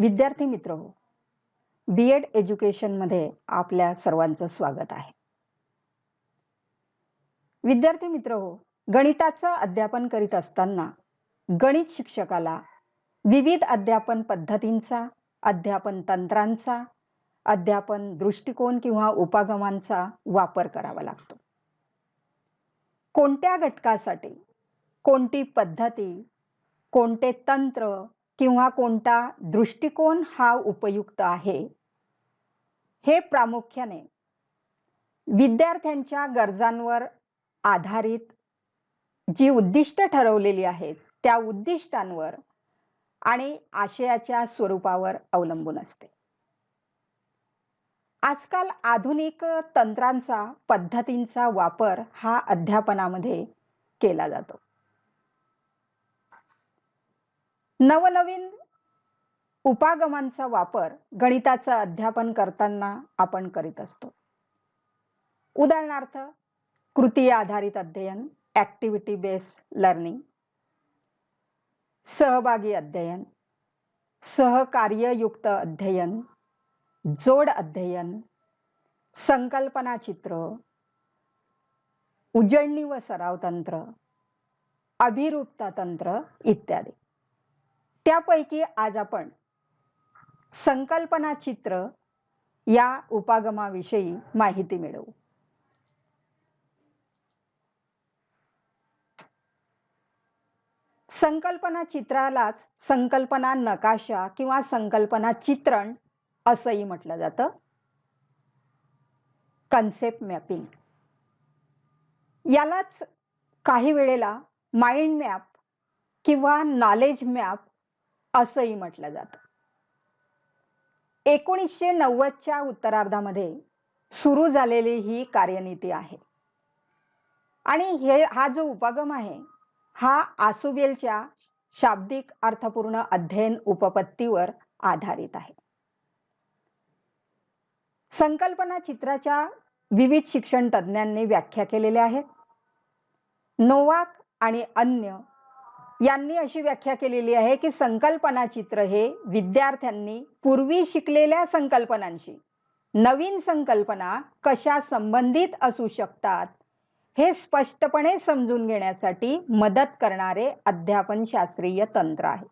विद्यार्थी मित्र हो बी एड एज्युकेशनमध्ये आपल्या सर्वांचं स्वागत आहे. विद्यार्थी मित्र हो गणिताचं अध्यापन करीत असताना गणित शिक्षकाला विविध अध्यापन पद्धतींचा अध्यापन तंत्रांचा अध्यापन दृष्टिकोन किंवा उपागमांचा वापर करावा लागतो. कोणत्या घटकासाठी कोणती पद्धती कोणते तंत्र किंवा कोणता दृष्टिकोन हा उपयुक्त आहे? हे प्रामुख्याने विद्यार्थ्यांच्या गरजांवर आधारित जी उद्दिष्ट ठरवलेली आहेत त्या उद्दिष्टांवर आणि आशयाच्या स्वरूपावर अवलंबून असते. आजकाल आधुनिक तंत्रांचा पद्धतींचा वापर हा अध्यापनामध्ये केला जातो. नवनवीन उपागमांचा वापर गणिताचं अध्यापन करताना आपण करीत असतो. उदाहरणार्थ कृती आधारित अध्ययन ॲक्टिव्हिटी बेस लर्निंग सहभागी अध्ययन सहकार्ययुक्त अध्ययन जोड अध्ययन संकल्पना चित्र उजळणी व सराव तंत्र अभिरूपता तंत्र इत्यादी. त्यापैकी आज आपण संकल्पना चित्र या उपागमाविषयी माहिती मिळवू. संकल्पना चित्रालाच संकल्पना नकाशा किंवा संकल्पना चित्रण असंही म्हटलं जातं. कन्सेप्ट मॅपिंग यालाच काही वेळेला माइंड मॅप किंवा नॉलेज मॅप असंही म्हटलं जातं. एकोणीसशे नव्वदच्या उत्तरार्धामध्ये सुरू झालेली ही कार्यनीती आहे. आणि हे हा जो उपागम आहे हा आसुबेलच्या शाब्दिक अर्थपूर्ण अध्ययन उपपत्तीवर आधारित आहे. संकल्पना चित्राच्या विविध शिक्षण तज्ज्ञांनी व्याख्या केलेल्या आहेत. नोवाक आणि अन्य यांनी अशी व्याख्या केलेली आहे की संकल्पना चित्र हे विद्यार्थ्यांनी पूर्वी शिकलेल्या संकल्पनांशी नवीन संकल्पना कशा संबंधित असू शकतात हे स्पष्टपणे समजून घेण्यासाठी मदत करणारे अध्यापन शास्त्रीय तंत्र आहे.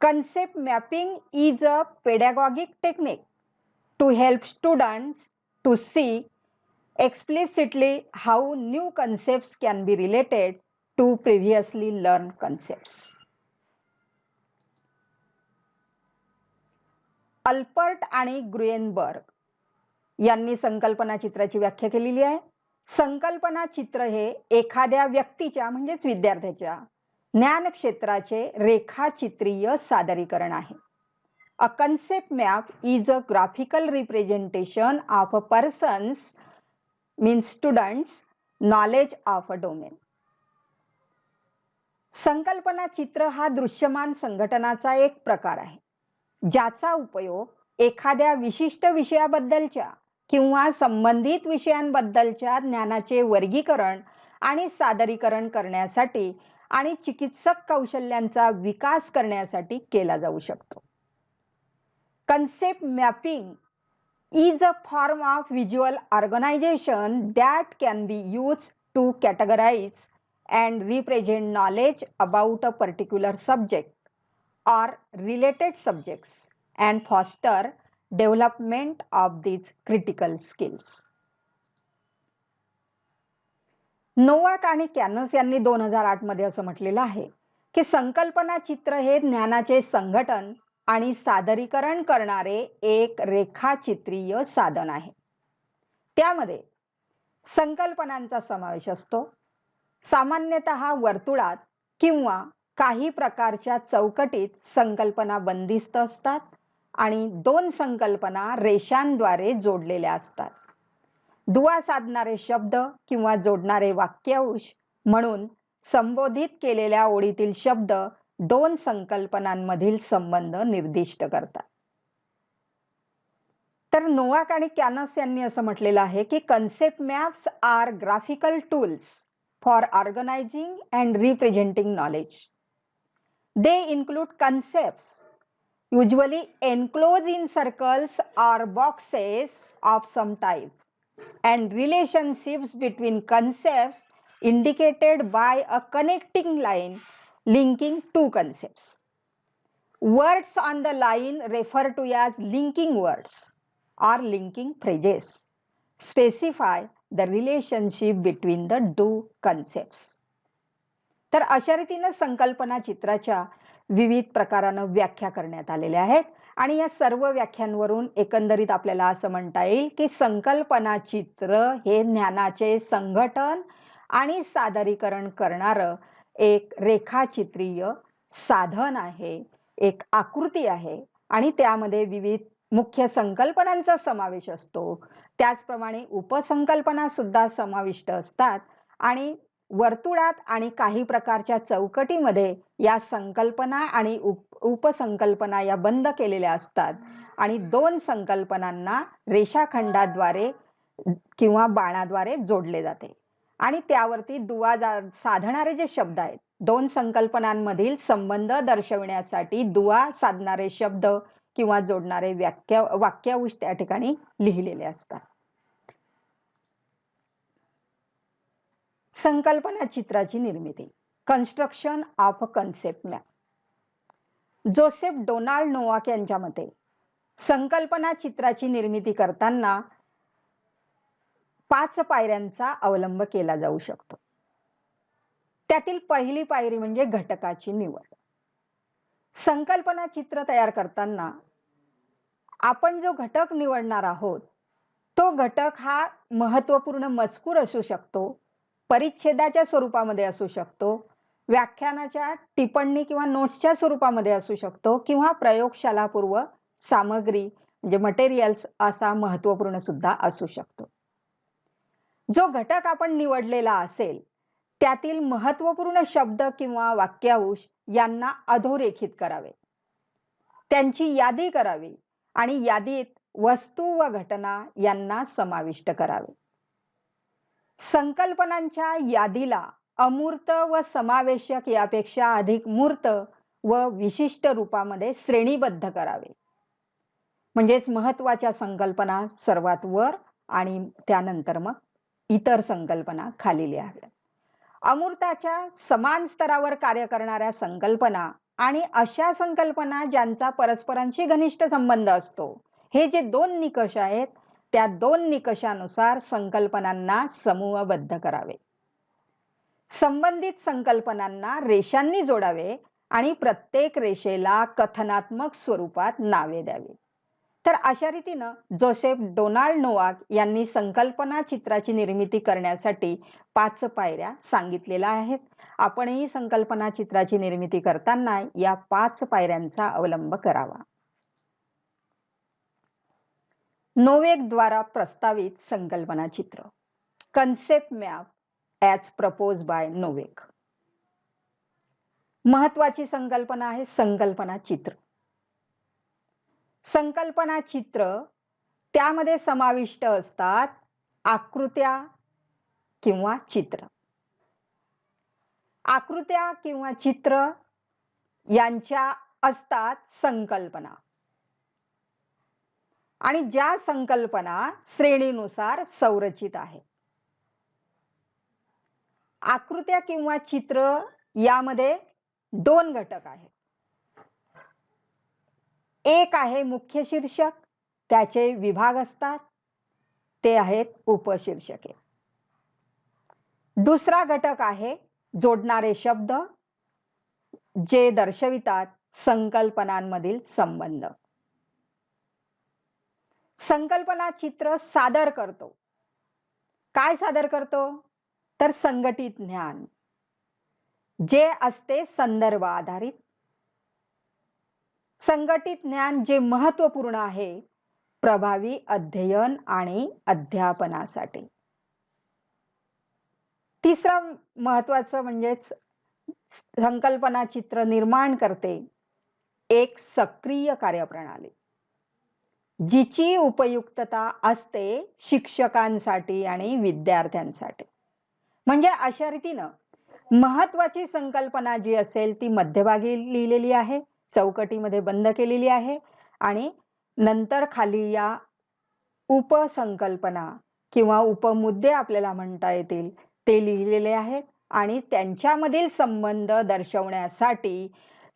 Concept mapping is a pedagogic technique to help students to see explicitly how new concept can be related to previously learned concepts. Alpert आणि ग्रुएनबर्ग यांनी संकल्पना चित्राची व्याख्या केलेली आहे. संकल्पना चित्र हे एखाद्या व्यक्तीच्या म्हणजेच विद्यार्थ्याच्या ज्ञान क्षेत्राचे रेखाचित्रीय सादरीकरण आहे. A concept map is a graphical representation of a person's means student's knowledge of a domain संकल्पना चित्र हा दृश्यमान संघटनाचा एक प्रकार आहे. ज्याचा उपयोग एखाद्या विशिष्ट विषयाबद्दलच्या किंवा संबंधित विषयांबद्दलच्या ज्ञानाचे वर्गीकरण आणि सादरीकरण करण्यासाठी आणि चिकित्सक कौशल्यांचा विकास करण्यासाठी केला जाऊ शकतो. Concept mapping is a form of visual organization that can be use to categorize and represent knowledge about a particular subject or related subjects and foster development of these critical skills. Novak आणि Canas यांनी दोन हजार आठमध्ये असं म्हटलेलं आहे की संकल्पना चित्र हे ज्ञानाचे संघटन आणि सादरीकरण करणारे एक रेखाचित्रीय साधन आहे त्यामध्ये संकल्पनांचा समावेश असतो सामान्यतः वर्तुळात किंवा काही प्रकारच्या चौकटीत संकल्पना बंदिस्त असतात आणि दोन संकल्पना रेषांद्वारे जोडलेल्या असतात. दुवा साधणारे शब्द किंवा जोडणारे वाक्यांश म्हणून संबोधित केलेल्या ओळीतील शब्द दोन संकल्पनांमधील संबंध निर्दिष्ट करतात. तर नोवाक आणि कॅनस यांनी असं म्हटलेलं आहे की concept maps are graphical tools for organizing and representing knowledge. They include concepts usually enclosed in circles or boxes of some type and relationships between concepts indicated by a connecting line linking two concepts. Words on the line refer to as linking words or linking phrases. Specify the relationship between the two concept तर अशा रीतीनं संकल्पना चित्राच्या विविध प्रकारानं व्याख्या करण्यात आलेल्या आहेत. आणि या सर्व व्याख्यांवरून एकंदरीत आपल्याला असं म्हणता येईल की संकल्पना चित्र हे ज्ञानाचे संघटन आणि सादरीकरण करणारं एक रेखाचित्रीय साधन आहे एक आकृती आहे. आणि त्यामध्ये विविध मुख्य संकल्पनांचा समावेश असतो. त्याचप्रमाणे उपसंकल्पना सुद्धा समाविष्ट असतात. आणि वर्तुळात आणि काही प्रकारच्या चौकटीमध्ये या संकल्पना आणि उप उपसंकल्पना या बंद केलेल्या असतात. आणि दोन संकल्पनांना रेषाखंडाद्वारे किंवा बाणाद्वारे जोडले जाते. आणि त्यावरती दुवा साधणारे जे शब्द आहेत दोन संकल्पनांमधील संबंध दर्शविण्यासाठी दुवा साधणारे शब्द किंवा जोडणारे व्याख्या वाक्यांश त्या ठिकाणी लिहिलेले असतात. संकल्पना चित्राची निर्मिती. Construction of concept map Joseph Donald Novak यांच्या मते संकल्पना चित्राची निर्मिती करताना पाच पायऱ्यांचा अवलंब केला जाऊ शकतो. त्यातील पहिली पायरी म्हणजे घटकाची निवड. संकल्पना चित्र तयार करताना आपण जो घटक निवडणार आहोत तो घटक हा महत्त्वपूर्ण मजकूर असू शकतो परिच्छेदाच्या स्वरूपामध्ये असू शकतो व्याख्यानाच्या टिप्पणी किंवा नोट्सच्या स्वरूपामध्ये असू शकतो किंवा प्रयोगशालापूर्व सामग्री म्हणजे मटेरियल्स असा महत्त्वपूर्ण सुद्धा असू शकतो. जो घटक आपण निवडलेला असेल त्यातील महत्त्वपूर्ण शब्द किंवा वाक्यांश यांना अधोरेखित करावे. त्यांची यादी करावी. आणि यादीत वस्तू व घटना यांना समाविष्ट करावे. संकल्पनांच्या यादीला अमूर्त व समावेशक यापेक्षा अधिक मूर्त व विशिष्ट रूपामध्ये श्रेणीबद्ध करावे. म्हणजेच महत्त्वाच्या संकल्पना सर्वात वर आणि त्यानंतर मग इतर संकल्पना खाली लिहाव्यात अमूर्ताच्या समान स्तरावर कार्य करणाऱ्या संकल्पना आणि अशा संकल्पना ज्यांचा परस्परांशी घनिष्ठ संबंध असतो. हे जे दोन निकष आहेत त्या दोन निकषानुसार संकल्पनांना समूहबद्ध करावे. संबंधित संकल्पनांना रेषांनी जोडावे आणि प्रत्येक रेषेला कथनात्मक स्वरूपात नावे द्यावी. तर अशा रीतीनं जोसेफ डोनाल्ड नोवाक यांनी संकल्पना चित्राची निर्मिती करण्यासाठी पाच पायऱ्या सांगितलेल्या आहेत. आपणही संकल्पना चित्राची निर्मिती करताना या पाच पायऱ्यांचा अवलंब करावा. नोवेक द्वारा प्रस्तावित संकल्पना चित्र. Concept map as propose by Novak. महत्वाची संकल्पना आहे संकल्पना चित्र. संकल्पना चित्र त्यामध्ये समाविष्ट असतात आकृत्या किंवा चित्र. आकृत्या किंवा चित्र यांच्या असतात संकल्पना. आणि ज्या संकल्पना श्रेणीनुसार संरचित आहे. आकृत्या किंवा चित्र यामध्ये दोन घटक आहेत. एक आहे मुख्य शीर्षक त्याचे विभाग असतात. ते आहेत उपशीर्षके. दुसरा घटक आहे जोडणारे शब्द जे दर्शवितात संकल्पनांमधील संबंध. संकल्पना चित्र सादर करतो. काय सादर करतो? तर संघटित ज्ञान. जे असते संदर्भ आधारित. संघटित ज्ञान जे महत्त्वपूर्ण आहे प्रभावी अध्ययन आणि अध्यापनासाठी. तिसरं महत्वाचं म्हणजेच संकल्पना चित्र निर्माण करते एक सक्रिय कार्यप्रणाली. जिची उपयुक्तता असते शिक्षकांसाठी आणि विद्यार्थ्यांसाठी. म्हणजे अशा रीतीनं महत्वाची संकल्पना जी असेल ती मध्यभागी लिहिलेली आहे चौकटीमध्ये बंद केलेली आहे आणि नंतर खाली या उपसंकल्पना किंवा उपमुद्दे आपल्याला म्हणता येतील ते लिहिलेले आहेत आणि त्यांच्यामधील संबंध दर्शवण्यासाठी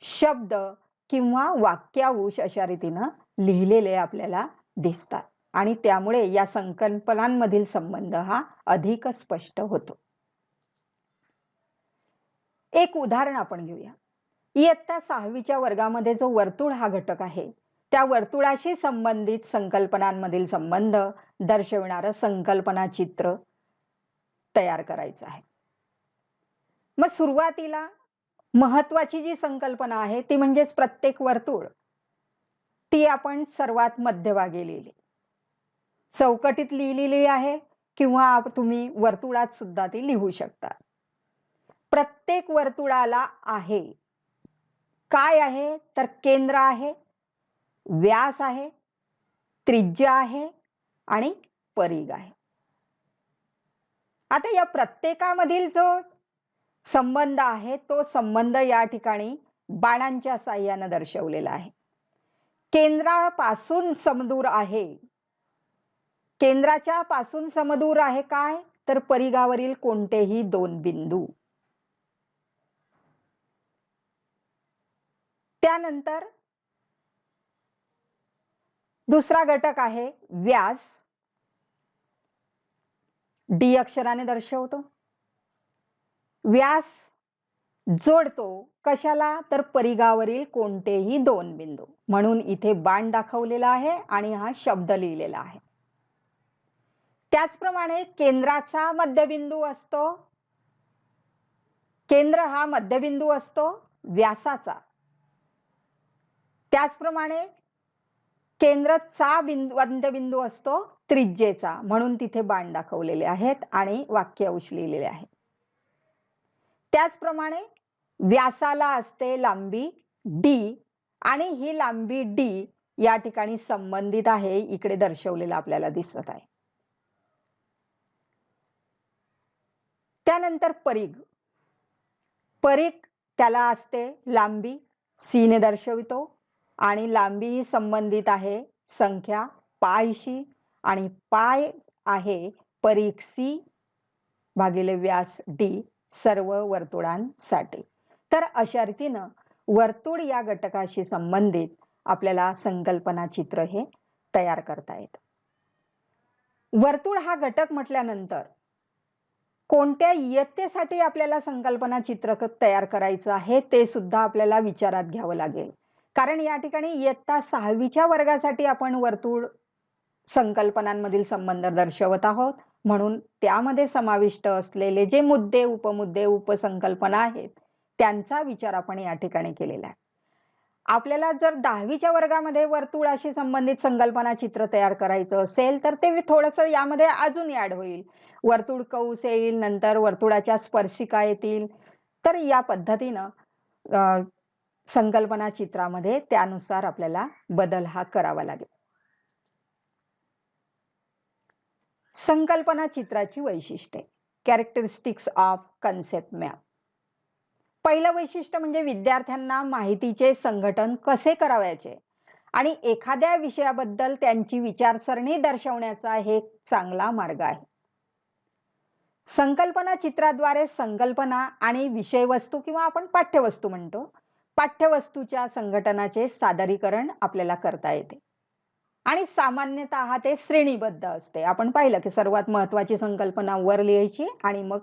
शब्द किंवा वाक्यावूश अशा रीतीनं लिहिलेले आपल्याला दिसतात. आणि त्यामुळे या संकल्पनांमधील संबंध हा अधिक स्पष्ट होतो. एक उदाहरण आपण घेऊया. इयत्ता सहावीच्या वर्गामध्ये जो वर्तुळ हा घटक आहे त्या वर्तुळाशी संबंधित संकल्पनांमधील संबंध दर्शविणारं संकल्पना चित्र तयार करायचं आहे. मग सुरुवातीला महत्वाची जी संकल्पना आहे ती म्हणजेच प्रत्येक वर्तुळ ती आपण सर्वात मध्यभागी लिहिली. चौकटीत लिहिलेली आहे किंवा तुम्ही वर्तुळात सुद्धा ती लिहू शकता. प्रत्येक वर्तुळाला आहे. काय आहे? तर केंद्र आहे व्यास आहे त्रिज्या आहे आणि परीघ आहे. आता या प्रत्येकामधील जो संबंध आहे तो संबंध या ठिकाणी बाणांच्या साह्यानं दर्शवलेला आहे. केंद्रापासून समदूर आहे. केंद्राच्या पासून समदूर आहे काय? तर परिघावरील कोणतेही दोन बिंदू. त्यानंतर दुसरा घटक आहे व्यास. डी अक्षराने दर्शवतो. व्यास जोडतो कशाला? तर परिघावरील कोणतेही दोन बिंदू. म्हणून इथे बाण दाखवलेला आहे आणि हा शब्द लिहिलेला आहे. त्याचप्रमाणे केंद्राचा मध्यबिंदू असतो. केंद्र हा मध्यबिंदू असतो व्यासाचा. त्याचप्रमाणे केंद्रचा बिंदू अंत्यबिंदू असतो त्रिज्येचा. म्हणून तिथे बाण दाखवलेले आहेत आणि वाक्यांश लिहिलेले आहेत त्याचप्रमाणे व्यासाला असते लांबी डी आणि ही लांबी डी या ठिकाणी संबंधित आहे इकडे दर्शवलेलं आपल्याला दिसत आहे. त्यानंतर परीघ. परीघ त्याला असते लांबी. सीने दर्शवितो. आणि लांबी ही संबंधित आहे. संख्या पायशी आणि पाय आहे. परीक्षी सी भागिले व्यास डी सर्व वर्तुळांसाठी. तर अशा रीतीनं वर्तुळ या घटकाशी संबंधित आपल्याला संकल्पना चित्र हे तयार करता येत. वर्तुळ हा घटक म्हटल्यानंतर कोणत्या इयत्तेसाठी आपल्याला संकल्पना चित्र तयार करायचं आहे ते सुद्धा आपल्याला विचारात घ्यावं लागेल. कारण या ठिकाणी इयत्ता सहावीच्या वर्गासाठी आपण वर्तुळ संकल्पनांमधील संबंध दर्शवत आहोत. म्हणून त्यामध्ये समाविष्ट असलेले जे मुद्दे उपमुद्दे उपसंकल्पना आहेत त्यांचा विचार आपण या ठिकाणी केलेला आहे. आपल्याला जर दहावीच्या वर्गामध्ये वर्तुळाशी संबंधित संकल्पना चित्र तयार करायचं असेल तर ते थोडस यामध्ये अजून ऍड होईल. वर्तुळ कौस येईल नंतर वर्तुळाच्या स्पर्शिका येतील. तर या पद्धतीनं संकल्पना चित्रामध्ये त्यानुसार आपल्याला बदल हा करावा लागेल. संकल्पना चित्राची वैशिष्ट्ये. कॅरेक्टरिस्टिक्स ऑफ कन्सेप्ट मॅप पहिलं वैशिष्ट्य म्हणजे विद्यार्थ्यांना माहितीचे संघटन कसे करावयाचे आणि एखाद्या विषयाबद्दल त्यांची विचारसरणी दर्शवण्याचा हे चांगला मार्ग आहे. संकल्पना चित्राद्वारे संकल्पना आणि विषयवस्तू किंवा आपण पाठ्यवस्तू म्हणतो पाठ्यवस्तूच्या संघटनाचे सादरीकरण आपल्याला करता येते. आणि सामान्यतः ते श्रेणीबद्ध असते. आपण पाहिलं की सर्वात महत्वाची संकल्पना वर लिहायची आणि मग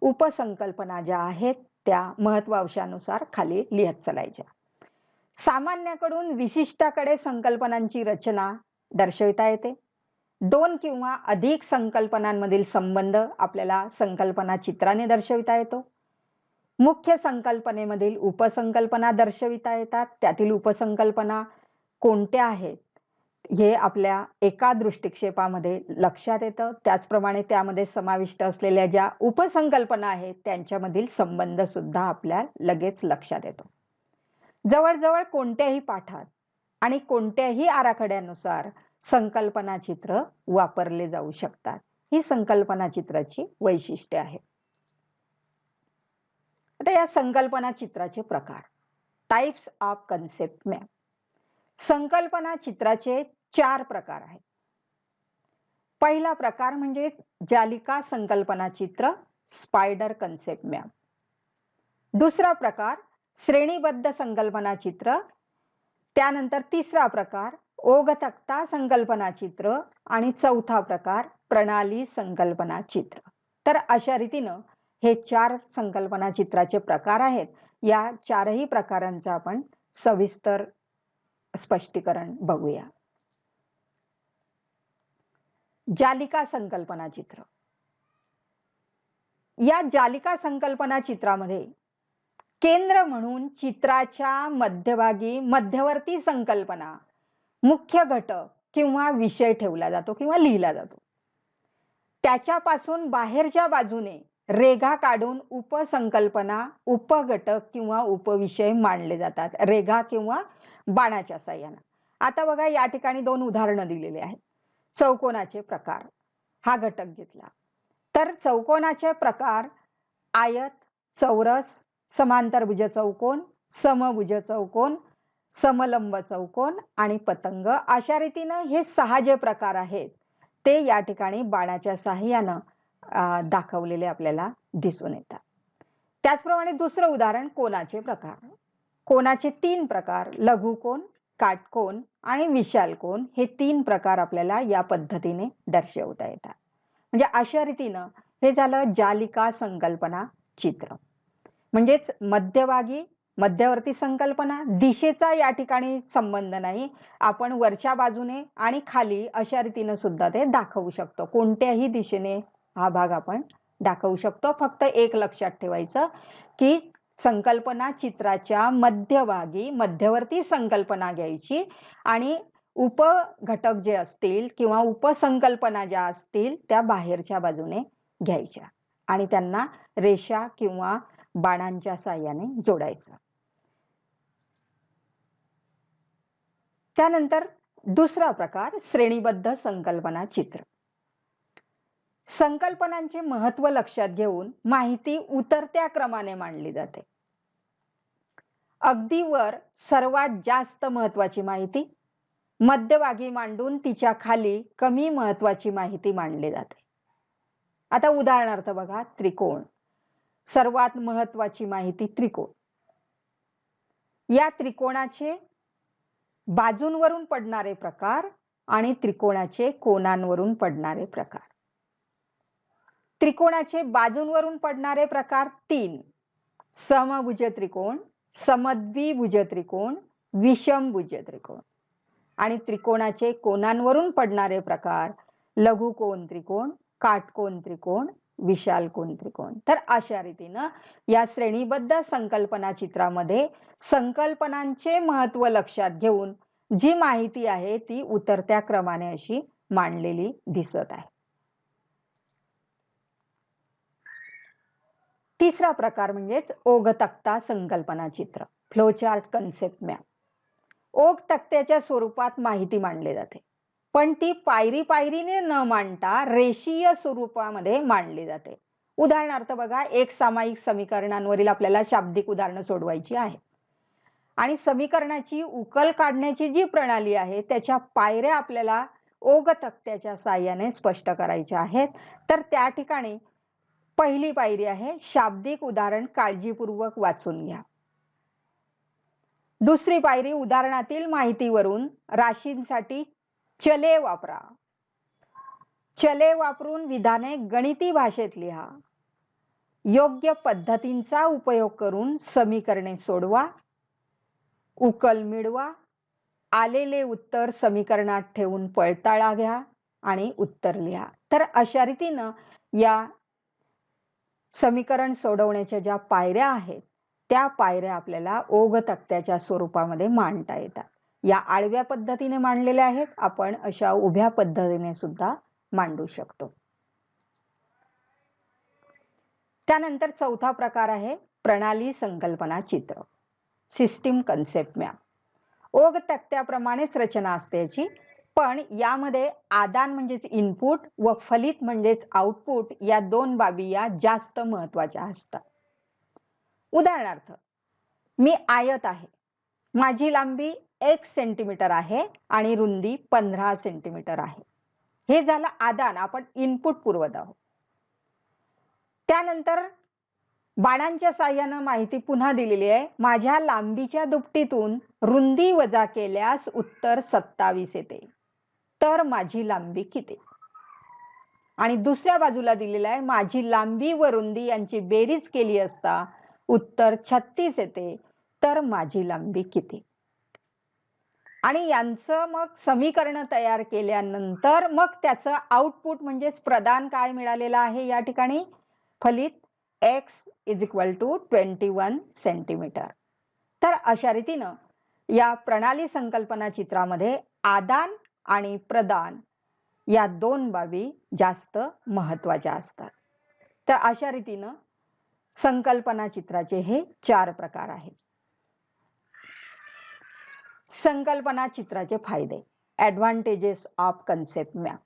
उपसंकल्पना ज्या आहेत त्या महत्वांशानुसार खाली लिहत चालायच्या. सामान्याकडून विशिष्टाकडे संकल्पनांची रचना दर्शविता येते. दोन किंवा अधिक संकल्पनांमधील संबंध आपल्याला संकल्पना चित्राने दर्शविता येतो. मुख्य संकल्पनेमधील उपसंकल्पना दर्शविता येतात. त्यातील उपसंकल्पना कोणत्या आहेत? हे आपल्या एका दृष्टिक्षेपामध्ये लक्षात येतं. त्याचप्रमाणे त्यामध्ये समाविष्ट असलेल्या ज्या उपसंकल्पना आहेत त्यांच्यामधील संबंध सुद्धा आपल्या लगेच लक्षात येतो. जवळजवळ कोणत्याही पाठात आणि कोणत्याही आराखड्यानुसार संकल्पना चित्र वापरले जाऊ शकतात. ही संकल्पना चित्राची वैशिष्ट्ये आहेत. आता या संकल्पना चित्राचे प्रकार. टाइप्स ऑफ कन्सेप्ट मॅप संकल्पना चित्राचे चार प्रकार आहेत. पहिला प्रकार म्हणजे जालिका संकल्पना चित्र स्पायडर कन्सेप्ट मॅप दुसरा प्रकार श्रेणीबद्ध संकल्पना चित्र त्यानंतर तिसरा प्रकार ओघ तक्ता संकल्पना चित्र आणि चौथा प्रकार प्रणाली संकल्पना चित्र. तर अशा रीतीनं हे चार संकल्पना चित्राचे प्रकार आहेत. या चारही प्रकारांचं आपण सविस्तर स्पष्टीकरण बघूया. जालिका संकल्पना चित्र. या जालिका संकल्पना चित्रामध्ये केंद्र म्हणून चित्राच्या मध्यभागी मध्यवर्ती संकल्पना मुख्य घटक किंवा विषय ठेवला जातो किंवा लिहिला जातो. त्याच्यापासून बाहेरच्या बाजूने रेघा काढून उपसंकल्पना उपघटक किंवा उपविषय मांडले जातात. रेघा किंवा बाणाच्या साह्यानं. आता बघा या ठिकाणी दोन उदाहरणं दिलेली आहेत. चौकोनाचे प्रकार. हा घटक घेतला. तर चौकोनाचे प्रकार आयत चौरस समांतरभुज चौकोन समभुज चौकोन समलंब चौकोन आणि पतंग. अशा रीतीनं हे सहा जे प्रकार आहेत ते या ठिकाणी बाणाच्या साह्यानं दाखवलेले आपल्याला दिसून येतात. त्याचप्रमाणे दुसरं उदाहरण कोणाचे प्रकार? कोणाचे तीन प्रकार? लघुकोन काटकोन आणि विशाल कोण? हे तीन प्रकार आपल्याला या पद्धतीने दर्शवता येतात. म्हणजे अशा रीतीनं हे झालं जालिका संकल्पना चित्र. म्हणजेच मध्यभागी मध्यवर्ती संकल्पना दिशेचा या ठिकाणी संबंध नाही. आपण वरच्या बाजूने आणि खाली अशा रीतीनं सुद्धा ते दाखवू शकतो. कोणत्याही दिशेने हा भाग आपण दाखवू शकतो. फक्त एक लक्षात ठेवायचं की संकल्पना चित्राच्या मध्यभागी मध्यवर्ती संकल्पना घ्यायची आणि उपघटक जे असतील किंवा उपसंकल्पना ज्या असतील त्या बाहेरच्या बाजूने घ्यायच्या आणि त्यांना रेषा किंवा बाणांच्या साह्याने जोडायचं. त्यानंतर दुसरा प्रकार श्रेणीबद्ध संकल्पना चित्र. संकल्पनांचे महत्त्व लक्षात घेऊन माहिती उतरत्या क्रमाने मांडली जाते. अगदी वर सर्वात जास्त महत्वाची माहिती मध्यभागी मांडून तिच्या खाली कमी महत्वाची माहिती मांडली जाते. आता उदाहरणार्थ बघा त्रिकोण. सर्वात महत्वाची माहिती त्रिकोण. या त्रिकोणाचे बाजूंवरून पडणारे प्रकार आणि त्रिकोणाचे कोणांवरून पडणारे प्रकार. त्रिकोणाचे बाजूंवरून पडणारे प्रकार तीन. समभुज त्रिकोण समद्विभुज त्रिकोण विषमभुज त्रिकोण. आणि त्रिकोणाचे कोणांवरून पडणारे प्रकार लघुकोन त्रिकोण काटकोन त्रिकोण विशाल कोण त्रिकोण. तर अशा रीतीनं या श्रेणीबद्ध संकल्पना चित्रामध्ये संकल्पनांचे महत्त्व लक्षात घेऊन जी माहिती आहे ती उतरत्या क्रमाने अशी मांडलेली दिसत आहे. तिसरा प्रकार म्हणजेच ओघ तक्ता संकल्पना चित्र फ्लोचार्ट कन्सेप्ट मॅप ओघ तक्त्याच्या स्वरूपात माहिती मांडली जाते. पण ती पायरी पायरीने न मांडता रेषीय स्वरूपामध्ये मांडली जाते. उदाहरणार्थ बघा एक सामायिक समीकरणांवरील आपल्याला शाब्दिक उदाहरणं सोडवायची आहेत. आणि समीकरणाची उकल काढण्याची जी प्रणाली आहे त्याच्या पायऱ्या आपल्याला ओघ तक्त्याच्या साह्याने स्पष्ट करायच्या आहेत. तर त्या ठिकाणी पहिली पायरी आहे शाब्दिक उदाहरण काळजीपूर्वक वाचून घ्या. दुसरी पायरी उदाहरणातील माहितीवरून राशींसाठी चले वापरा. चले वापरून विधाने गणिती भाषेत लिहा. योग्य पद्धतींचा उपयोग करून समीकरणे सोडवा. उकल मिळवा. आलेले उत्तर समीकरणात ठेवून पळताळा घ्या आणि उत्तर लिहा. तर अशा रीतीनं या समीकरण सोडवण्याच्या ज्या पायऱ्या आहेत त्या पायऱ्या आपल्याला ओघ तक्त्याच्या स्वरूपामध्ये मांडता येतात. या आडव्या पद्धतीने मांडलेल्या आहेत आपण अशा उभ्या पद्धतीने सुद्धा मांडू शकतो. त्यानंतर चौथा प्रकार आहे प्रणाली संकल्पना चित्र. सिस्टीम कन्सेप्ट मॅप ओघ तक्त्याप्रमाणेच रचना असते याची. पण यामध्ये आदान म्हणजेच इनपुट व फलित म्हणजेच आउटपुट या दोन बाबी या जास्त महत्त्वाच्या असतात. उदाहरणार्थ मी आयत आहे. माझी लांबी एक सेंटीमीटर आहे आणि रुंदी पंधरा सेंटीमीटर आहे. हे झालं आदान. आपण इनपुट पुरवत आहोत. त्यानंतर बाणांच्या साह्यानं माहिती पुन्हा दिलेली आहे. माझ्या लांबीच्या दुपटीतून रुंदी वजा केल्यास उत्तर सत्तावीस येते. तर माझी लांबी किती? आणि दुसऱ्या बाजूला दिलेलं आहे माझी लांबी व रुंदी यांची बेरीज केली असता उत्तर छत्तीस येते तर माझी लांबी किती? आणि यांचं मग समीकरण तयार केल्यानंतर मग त्याचं आउटपुट म्हणजेच प्रदान काय मिळालेलं आहे या ठिकाणी? फलित X is equal to twenty one centimetre तर अशा रीतीनं या प्रणाली संकल्पना चित्रामध्ये आदान आणि प्रदान या दोन बाबी जास्त महत्त्वाच्या असतात. तर अशा रीतीनं संकल्पना चित्राचे हे चार प्रकार आहेत. संकल्पना चित्राचे फायदे. ऍडव्हान्टेजेस ऑफ कन्सेप्ट मॅप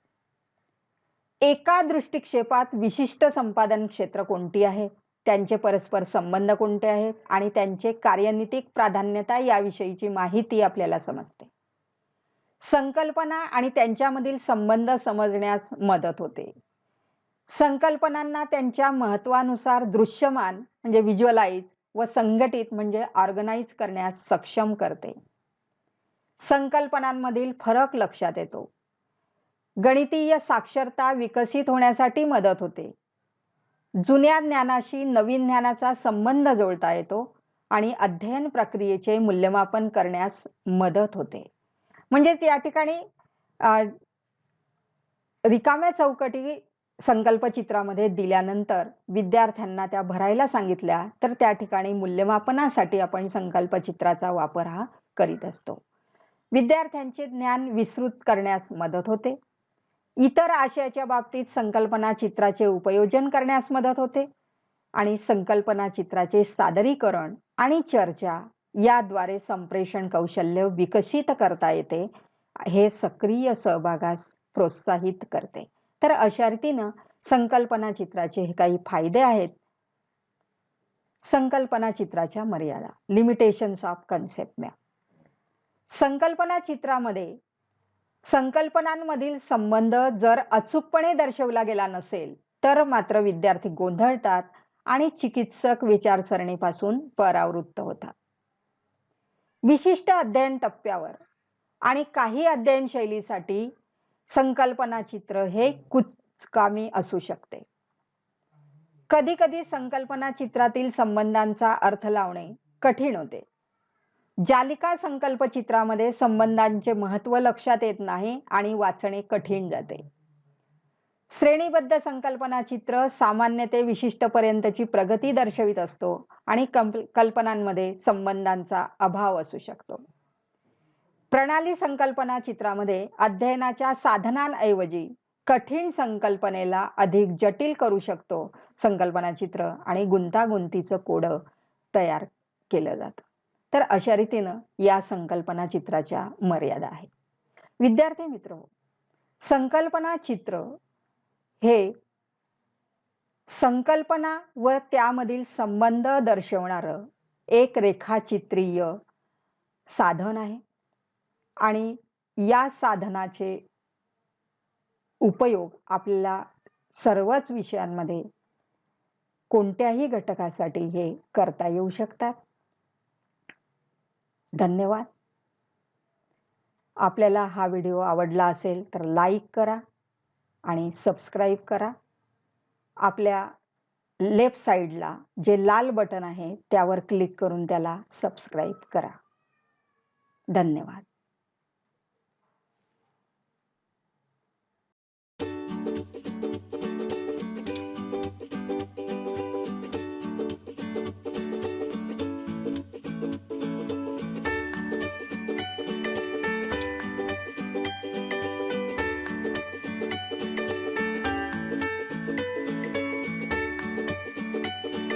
एका दृष्टिक्षेपात विशिष्ट संपादन क्षेत्र कोणती आहे? त्यांचे परस्पर संबंध कोणते आहेत? आणि त्यांचे कार्यनितिक प्राधान्यता याविषयीची माहिती आपल्याला समजते. संकल्पना आणि त्यांच्यामधील संबंध समजण्यास मदत होते. संकल्पनांना त्यांच्या महत्वानुसार दृश्यमान म्हणजे व्हिज्युअलाइज व संघटित म्हणजे ऑर्गनाईज करण्यास सक्षम करते. संकल्पनांमधील फरक लक्षात येतो. गणितीय साक्षरता विकसित होण्यासाठी मदत होते. जुन्या ज्ञानाशी नवीन ज्ञानाचा संबंध जोडता येतो आणि अध्ययन प्रक्रियेचे मूल्यमापन करण्यास मदत होते. म्हणजेच या ठिकाणी रिकाम्या चौकटी संकल्पचित्रामध्ये दिल्यानंतर विद्यार्थ्यांना त्या भरायला सांगितल्या तर त्या ठिकाणी मूल्यमापनासाठी आपण संकल्पचित्राचा वापर हा करीत असतो. विद्यार्थ्यांचे ज्ञान विस्तृत करण्यास मदत होते. इतर आशयाच्या बाबतीत संकल्पना चित्राचे उपयोजन करण्यास मदत होते आणि संकल्पना चित्राचे सादरीकरण आणि चर्चा याद्वारे संप्रेषण कौशल्य विकसित करता येते. हे सक्रिय सहभागास प्रोत्साहित करते. तर अशा रीतीनं संकल्पना चित्राचे हे काही फायदे आहेत. संकल्पना चित्राच्या मर्यादा. लिमिटेशन्स ऑफ कन्सेप्ट मॅप संकल्पना चित्रामध्ये संकल्पनांमधील संबंध जर अचूकपणे दर्शवला गेला नसेल तर मात्र विद्यार्थी गोंधळतात आणि चिकित्सक विचारसरणीपासून परावृत्त होतात. विशिष्ट अध्ययन टप्प्यावर. आणि काही अध्ययन शैलीसाठी संकल्पना चित्र हे कुचकामी असू शकते. कधी कधी संकल्पना चित्रातील संबंधांचा अर्थ लावणे कठीण होते. जालिका संकल्प चित्रामध्ये संबंधांचे महत्त्व लक्षात येत नाही आणि वाचणे कठीण जाते. श्रेणीबद्ध संकल्पना चित्र सामान्य ते विशिष्ट पर्यंतची प्रगती दर्शवित असतो आणि कल्पनांमध्ये संबंधांचा अभाव असू शकतो. प्रणाली संकल्पना चित्रामध्ये अध्ययनाच्या साधनांऐवजी कठीण संकल्पनेला अधिक जटिल करू शकतो संकल्पना चित्र आणि गुंतागुंतीचं कोड तयार केलं जातं. तर अशा रीतीनं या संकल्पना चित्राच्या मर्यादा आहेत. विद्यार्थी मित्र संकल्पना चित्र हे संकल्पना व त्यामधील संबंध दर्शवणारं एक रेखाचित्रीय साधन आहे. आणि या साधनाचे उपयोग आपल्याला सर्वच विषयांमध्ये कोणत्याही घटकासाठी हे करता येऊ शकतात. धन्यवाद. आपल्याला हा व्हिडिओ आवडला असेल तर लाईक करा. आणि सबस्क्राईब करा. आपल्या लेफ्ट साईडला जे लाल बटन आहे त्यावर क्लिक करून त्याला सबस्क्राईब करा. धन्यवाद.